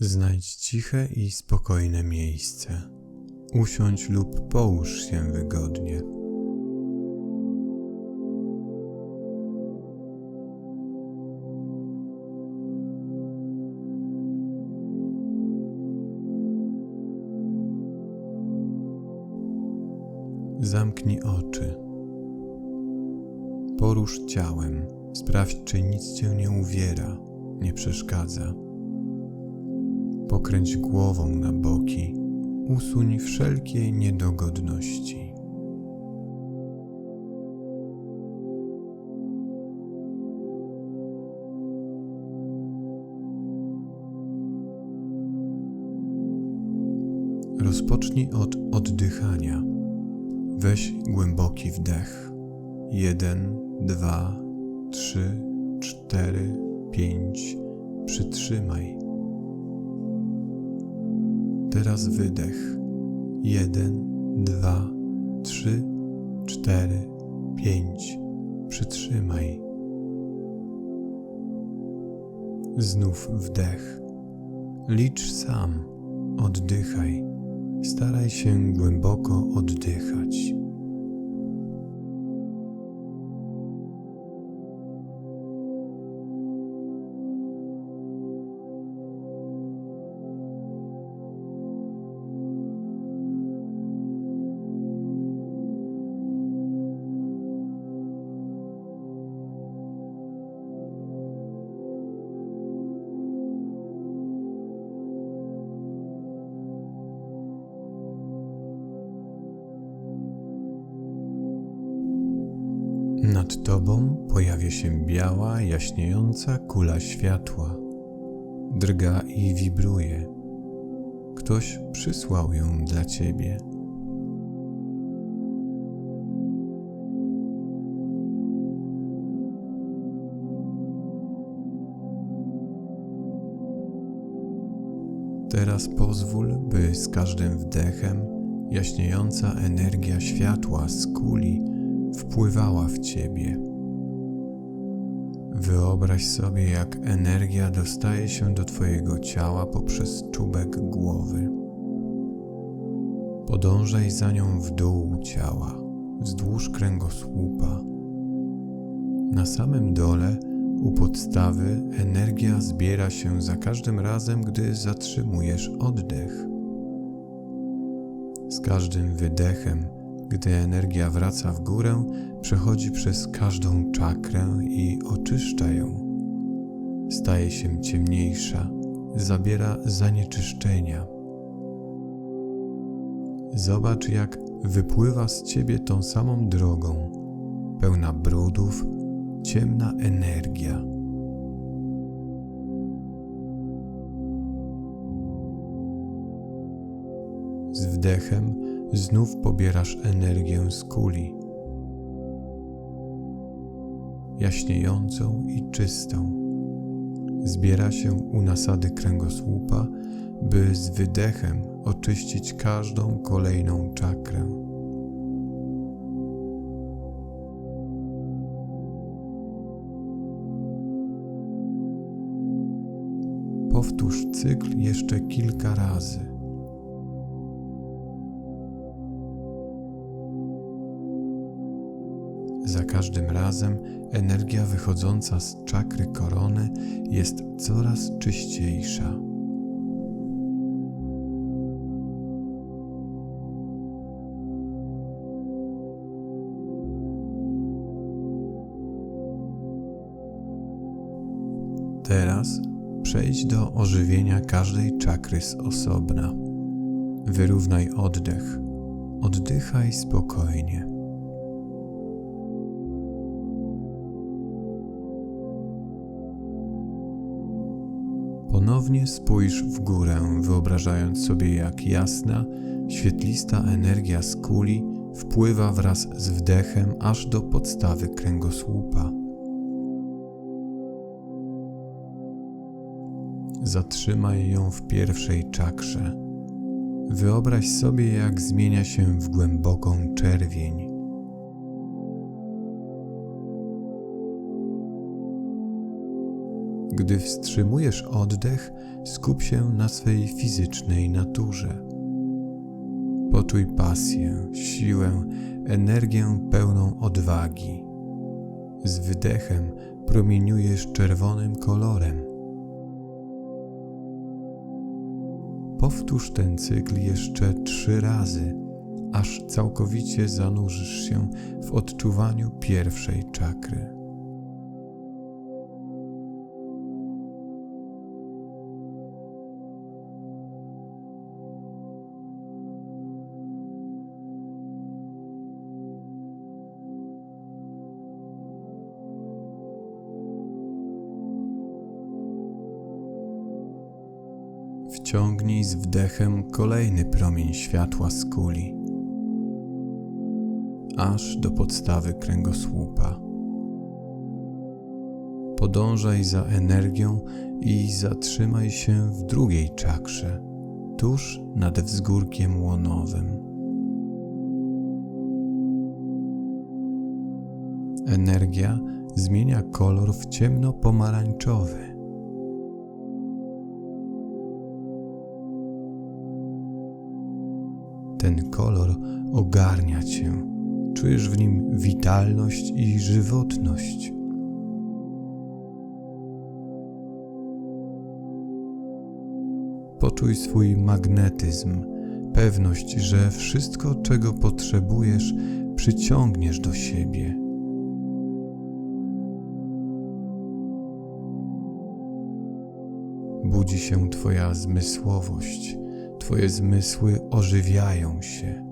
Znajdź ciche i spokojne miejsce. Usiądź lub połóż się wygodnie. Zamknij oczy. Porusz ciałem. Sprawdź, czy nic cię nie uwiera, nie przeszkadza. Pokręć głową na boki. Usuń wszelkie niedogodności. Rozpocznij od oddychania. Weź głęboki wdech. Jeden, dwa, trzy, cztery, pięć. Przytrzymaj. Teraz wydech. Jeden, dwa, trzy, cztery, pięć. Przytrzymaj. Znów wdech. Licz sam. Oddychaj. Staraj się głęboko oddychać. Nad tobą pojawia się biała, jaśniejąca kula światła. Drga i wibruje. Ktoś przysłał ją dla ciebie. Teraz pozwól, by z każdym wdechem jaśniejąca energia światła z kuli wpływała w ciebie. Wyobraź sobie, jak energia dostaje się do Twojego ciała poprzez czubek głowy. Podążaj za nią w dół ciała, wzdłuż kręgosłupa. Na samym dole, u podstawy, energia zbiera się za każdym razem, gdy zatrzymujesz oddech. Z każdym wydechem gdy energia wraca w górę, przechodzi przez każdą czakrę i oczyszcza ją. Staje się ciemniejsza, zabiera zanieczyszczenia. Zobacz, jak wypływa z ciebie tą samą drogą, pełna brudów, ciemna energia. Z wdechem znów pobierasz energię z kuli, jaśniejącą i czystą. Zbiera się u nasady kręgosłupa, by z wydechem oczyścić każdą kolejną czakrę. Powtórz cykl jeszcze kilka razy. Za każdym razem energia wychodząca z czakry korony jest coraz czyściejsza. Teraz przejdź do ożywienia każdej czakry z osobna. Wyrównaj oddech. Oddychaj spokojnie. Ponownie spójrz w górę, wyobrażając sobie, jak jasna, świetlista energia z kuli wpływa wraz z wdechem aż do podstawy kręgosłupa. Zatrzymaj ją w pierwszej czakrze. Wyobraź sobie, jak zmienia się w głęboką czerwień. Gdy wstrzymujesz oddech, skup się na swej fizycznej naturze. Poczuj pasję, siłę, energię pełną odwagi. Z wydechem promieniujesz czerwonym kolorem. Powtórz ten cykl jeszcze trzy razy, aż całkowicie zanurzysz się w odczuwaniu pierwszej czakry. Wciągnij z wdechem kolejny promień światła z kuli, aż do podstawy kręgosłupa. Podążaj za energią i zatrzymaj się w drugiej czakrze, tuż nad wzgórkiem łonowym. Energia zmienia kolor w ciemno-pomarańczowy Ten kolor ogarnia cię, czujesz w nim witalność i żywotność. Poczuj swój magnetyzm, pewność, że wszystko, czego potrzebujesz, przyciągniesz do siebie. Budzi się Twoja zmysłowość Twoje zmysły ożywiają się.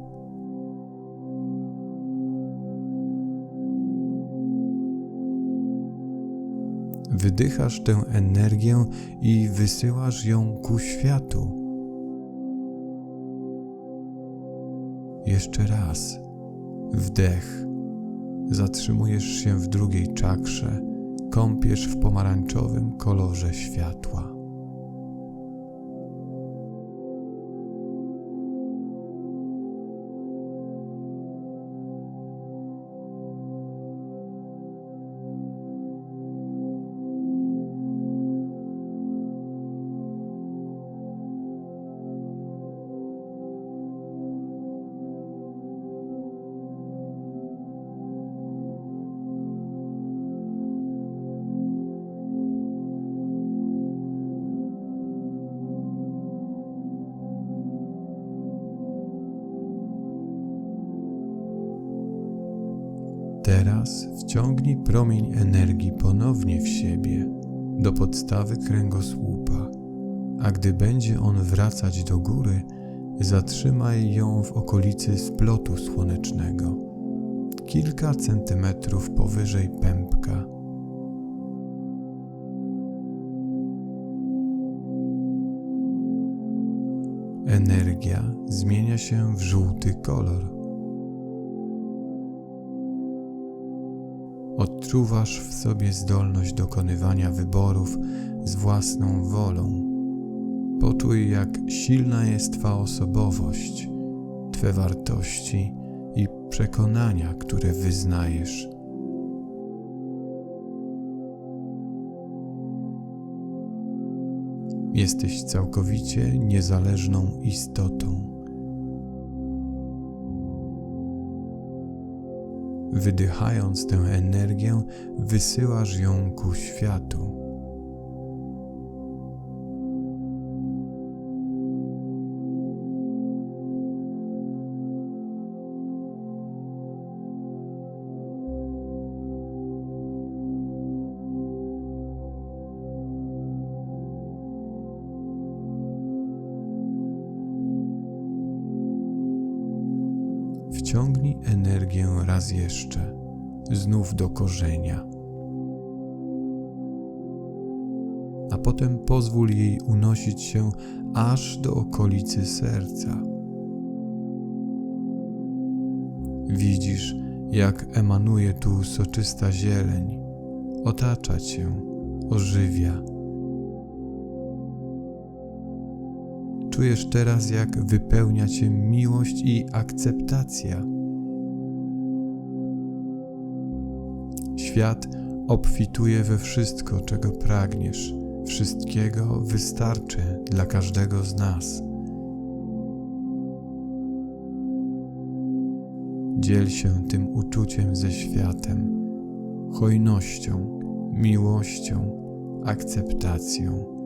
Wydychasz tę energię i wysyłasz ją ku światu. Jeszcze raz. Wdech. Zatrzymujesz się w drugiej czakrze, kąpiesz w pomarańczowym kolorze światła. Teraz wciągnij promień energii ponownie w siebie, do podstawy kręgosłupa, a gdy będzie on wracać do góry, zatrzymaj ją w okolicy splotu słonecznego, kilka centymetrów powyżej pępka. Energia zmienia się w żółty kolor Odczuwasz w sobie zdolność dokonywania wyborów z własną wolą. Poczuj, jak silna jest Twa osobowość, Twe wartości i przekonania, które wyznajesz. Jesteś całkowicie niezależną istotą. Wydychając tę energię, wysyłasz ją ku światu. Wciągnij energię raz jeszcze, znów do korzenia. A potem pozwól jej unosić się aż do okolicy serca. Widzisz, jak emanuje tu soczysta zieleń, otacza cię, ożywia Czujesz teraz, jak wypełnia cię miłość i akceptacja. Świat obfituje we wszystko, czego pragniesz. Wszystkiego wystarczy dla każdego z nas. Dziel się tym uczuciem ze światem, hojnością, miłością, akceptacją.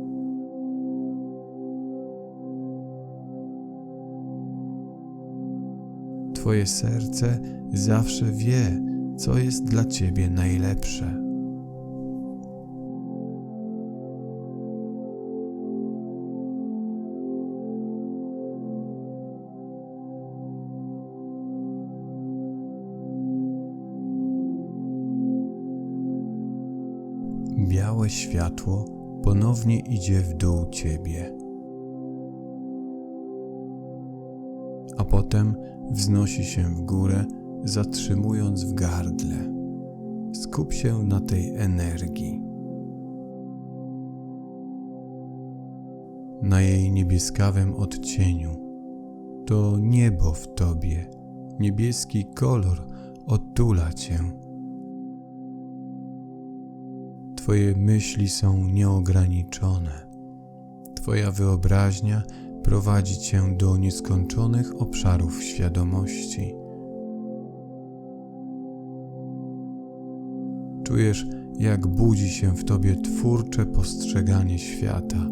Twoje serce zawsze wie, co jest dla Ciebie najlepsze. Białe światło ponownie idzie w dół Ciebie. A potem wznosi się w górę, zatrzymując w gardle. Skup się na tej energii. Na jej niebieskawym odcieniu. To niebo w tobie. Niebieski kolor otula cię. Twoje myśli są nieograniczone. Twoja wyobraźnia prowadzi cię do nieskończonych obszarów świadomości. Czujesz, jak budzi się w tobie twórcze postrzeganie świata.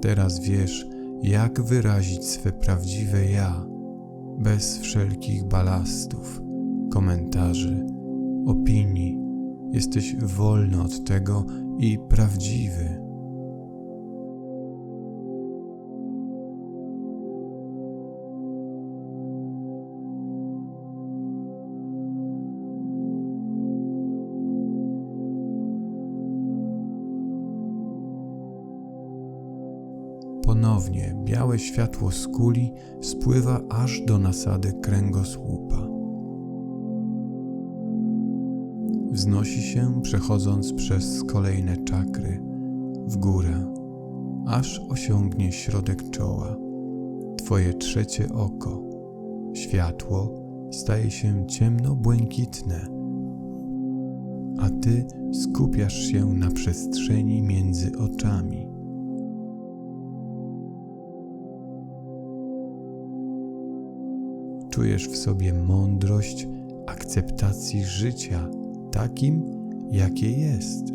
Teraz wiesz, jak wyrazić swe prawdziwe ja, bez wszelkich balastów, komentarzy, opinii. Jesteś wolny od tego i prawdziwy. Ponownie białe światło z kuli spływa aż do nasady kręgosłupa. Wznosi się, przechodząc przez kolejne czakry w górę, aż osiągnie środek czoła. Twoje trzecie oko, światło, staje się ciemno-błękitne, a ty skupiasz się na przestrzeni między oczami. Czujesz w sobie mądrość akceptacji życia takim, jakie jest.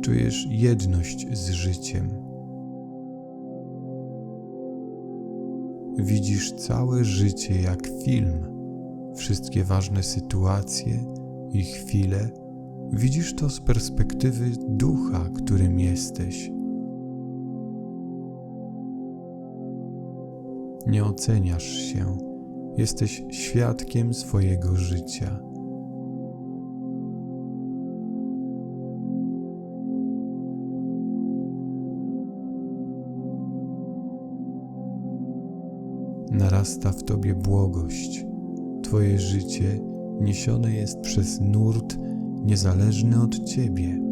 Czujesz jedność z życiem. Widzisz całe życie jak film, wszystkie ważne sytuacje i chwile. Widzisz to z perspektywy ducha, którym jesteś. Nie oceniasz się, jesteś świadkiem swojego życia. Narasta w tobie błogość. Twoje życie niesione jest przez nurt niezależny od ciebie.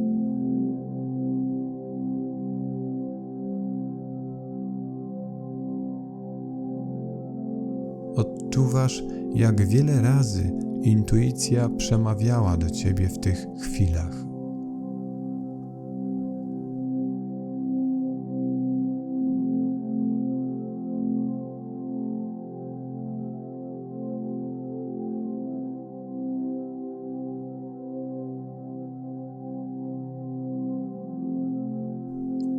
Odczuwasz, jak wiele razy intuicja przemawiała do ciebie w tych chwilach.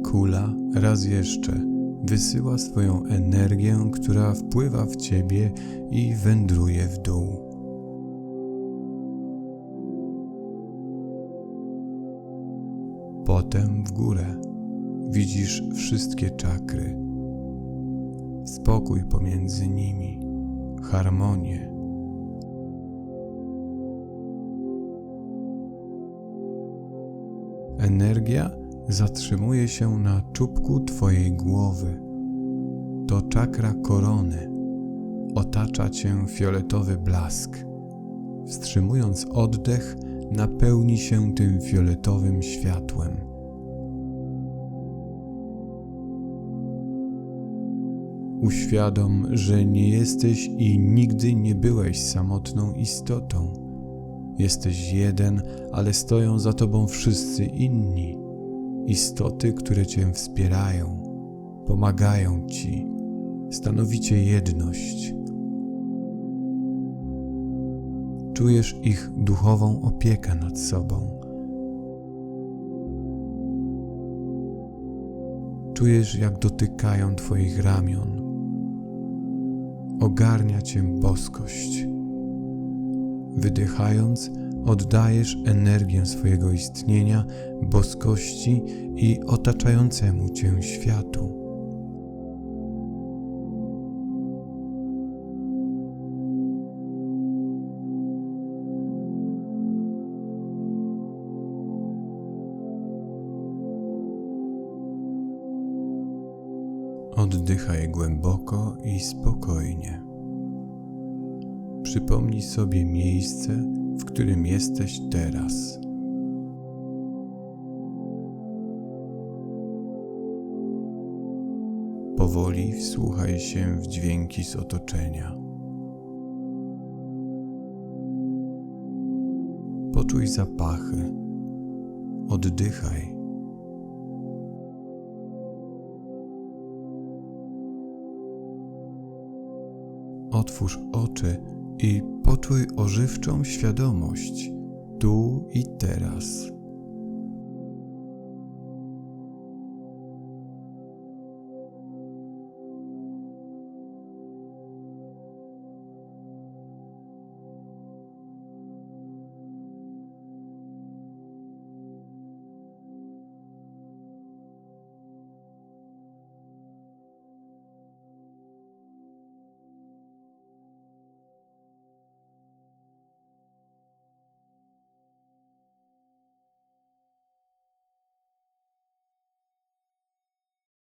Kula raz jeszcze wysyła swoją energię, która wpływa w ciebie i wędruje w dół. Potem w górę widzisz wszystkie czakry, spokój pomiędzy nimi, harmonię. Energia zatrzymuje się na czubku Twojej głowy. To czakra korony. Otacza Cię fioletowy blask. Wstrzymując oddech, napełni się tym fioletowym światłem. Uświadom, że nie jesteś i nigdy nie byłeś samotną istotą. Jesteś jeden, ale stoją za tobą wszyscy inni. Istoty, które cię wspierają, pomagają ci, stanowicie jedność. Czujesz ich duchową opiekę nad sobą. Czujesz, jak dotykają Twoich ramion. Ogarnia Cię boskość. Wydychając, oddajesz energię swojego istnienia boskości i otaczającemu Cię światu. Oddychaj głęboko i spokojnie. Przypomnij sobie miejsce, w którym jesteś teraz. Powoli wsłuchaj się w dźwięki z otoczenia. Poczuj zapachy. Oddychaj. Otwórz oczy i poczuj ożywczą świadomość tu i teraz.